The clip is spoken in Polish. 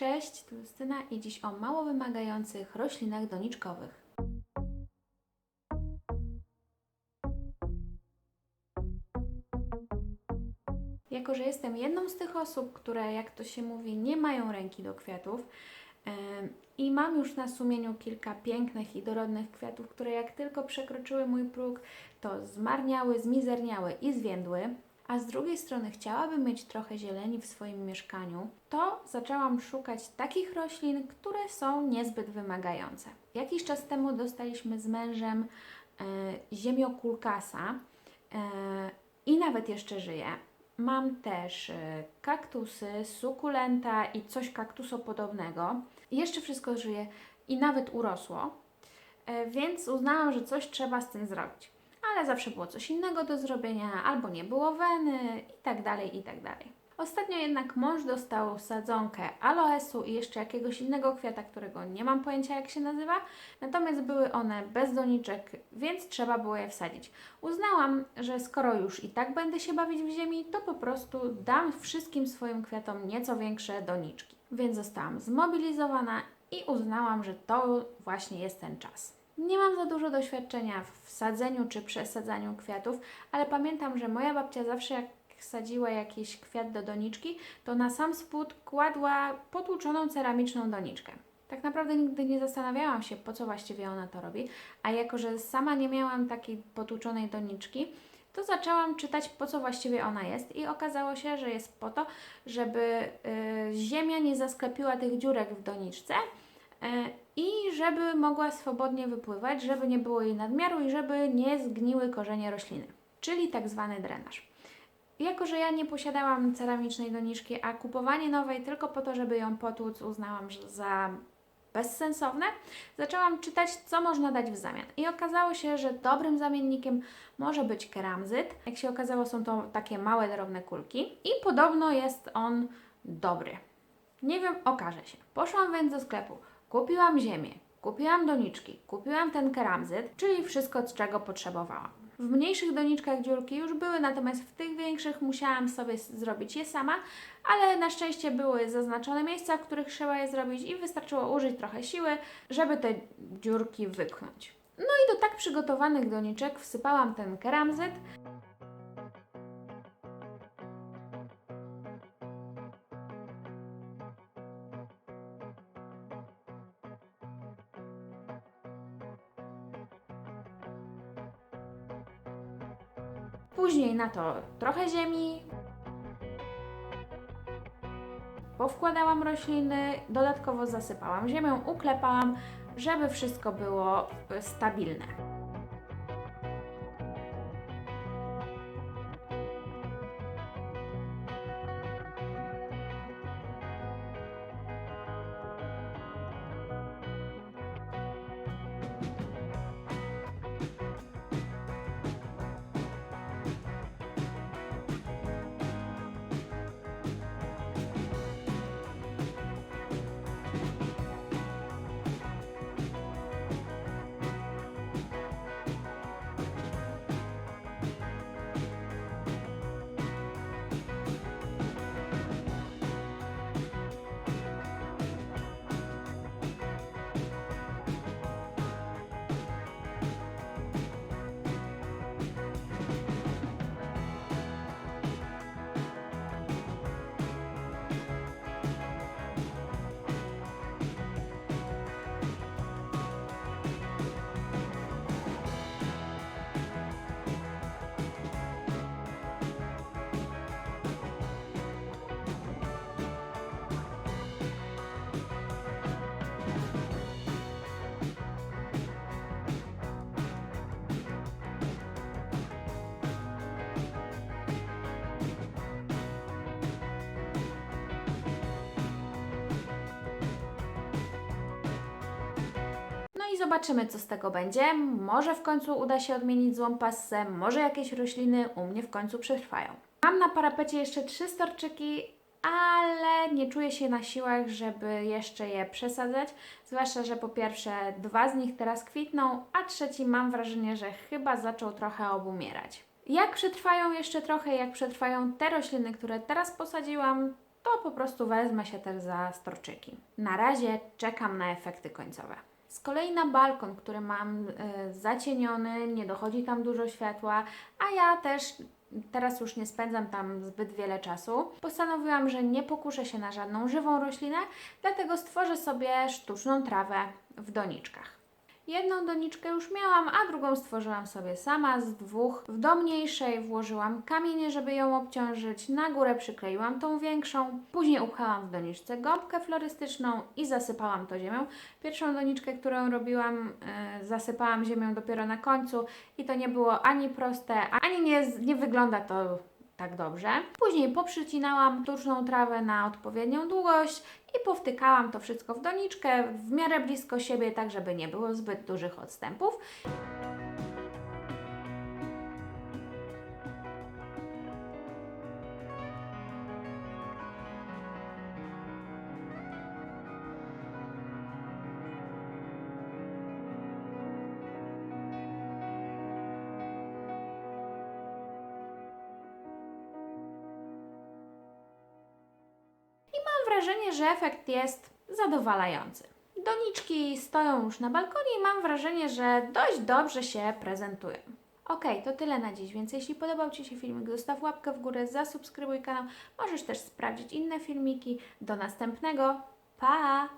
Cześć, tu Justyna i dziś o mało wymagających roślinach doniczkowych. Jako, że jestem jedną z tych osób, które, jak to się mówi, nie mają ręki do kwiatów i mam już na sumieniu kilka pięknych i dorodnych kwiatów, które jak tylko przekroczyły mój próg, to zmarniały, zmizerniały i zwiędły, a z drugiej strony chciałabym mieć trochę zieleni w swoim mieszkaniu, to zaczęłam szukać takich roślin, które są niezbyt wymagające. Jakiś czas temu dostaliśmy z mężem e, ziemiokulkasa e, i nawet jeszcze żyje. Mam też e, kaktusy, sukulenta i coś kaktusopodobnego. Jeszcze wszystko żyje i nawet urosło, e, więc uznałam, że coś trzeba z tym zrobić. Ale zawsze było coś innego do zrobienia, albo nie było weny i tak dalej, i tak. Ostatnio jednak mąż dostał sadzonkę aloesu i jeszcze jakiegoś innego kwiata, którego nie mam pojęcia jak się nazywa, natomiast były one bez doniczek, więc trzeba było je wsadzić. Uznałam, że skoro już i tak będę się bawić w ziemi, to po prostu dam wszystkim swoim kwiatom nieco większe doniczki. Więc zostałam zmobilizowana i uznałam, że to właśnie jest ten czas. Nie mam za dużo doświadczenia w sadzeniu czy przesadzaniu kwiatów, ale pamiętam, że moja babcia zawsze jak sadziła jakiś kwiat do doniczki, to na sam spód kładła potłuczoną ceramiczną doniczkę. Tak naprawdę nigdy nie zastanawiałam się, po co właściwie ona to robi, a jako, że sama nie miałam takiej potłuczonej doniczki, to zaczęłam czytać, po co właściwie ona jest i okazało się, że jest po to, żeby y, ziemia nie zasklepiła tych dziurek w doniczce, E, i żeby mogła swobodnie wypływać, żeby nie było jej nadmiaru i żeby nie zgniły korzenie rośliny, czyli tak zwany drenaż. Jako, że ja nie posiadałam ceramicznej doniczki, a kupowanie nowej tylko po to, żeby ją potłuc, uznałam za bezsensowne, zaczęłam czytać, co można dać w zamian. I okazało się, że dobrym zamiennikiem może być keramzyt. Jak się okazało, są to takie małe, drobne kulki i podobno jest on dobry. Nie wiem, okaże się. Poszłam więc do sklepu, kupiłam ziemię, kupiłam doniczki, kupiłam ten keramzyt, czyli wszystko, czego potrzebowałam. W mniejszych doniczkach dziurki już były, natomiast w tych większych musiałam sobie zrobić je sama, ale na szczęście były zaznaczone miejsca, w których trzeba je zrobić i wystarczyło użyć trochę siły, żeby te dziurki wypchnąć. No i do tak przygotowanych doniczek wsypałam ten keramzyt, Później na to trochę ziemi. Powkładałam rośliny, dodatkowo zasypałam ziemią, uklepałam, żeby wszystko było y, stabilne. I zobaczymy, co z tego będzie. Może w końcu uda się odmienić złą passę, może jakieś rośliny u mnie w końcu przetrwają. Mam na parapecie jeszcze trzy storczyki, ale nie czuję się na siłach, żeby jeszcze je przesadzać. Zwłaszcza, że po pierwsze dwa z nich teraz kwitną, a trzeci mam wrażenie, że chyba zaczął trochę obumierać. Jak przetrwają jeszcze trochę, jak przetrwają te rośliny, które teraz posadziłam, to po prostu wezmę się też za storczyki. Na razie czekam na efekty końcowe. Z kolei na balkon, który mam e, zacieniony, nie dochodzi tam dużo światła, a ja też teraz już nie spędzam tam zbyt wiele czasu. Postanowiłam, że nie pokuszę się na żadną żywą roślinę, dlatego stworzę sobie sztuczną trawę w doniczkach. Jedną doniczkę już miałam, a drugą stworzyłam sobie sama z dwóch. W do mniejszej włożyłam kamienie, żeby ją obciążyć. Na górę przykleiłam tą większą. Później upchałam w doniczce gąbkę florystyczną i zasypałam to ziemią. Pierwszą doniczkę, którą robiłam, e, zasypałam ziemią dopiero na końcu i to nie było ani proste, ani nie, nie wygląda to tak dobrze. Później poprzycinałam sztuczną trawę na odpowiednią długość i powtykałam to wszystko w doniczkę w miarę blisko siebie, tak żeby nie było zbyt dużych odstępów. Wrażenie, że efekt jest zadowalający. Doniczki stoją już na balkonie i mam wrażenie, że dość dobrze się prezentują. Ok, to tyle na dziś, więc jeśli podobał Ci się filmik, zostaw łapkę w górę, zasubskrybuj kanał. Możesz też sprawdzić inne filmiki. Do następnego. Pa!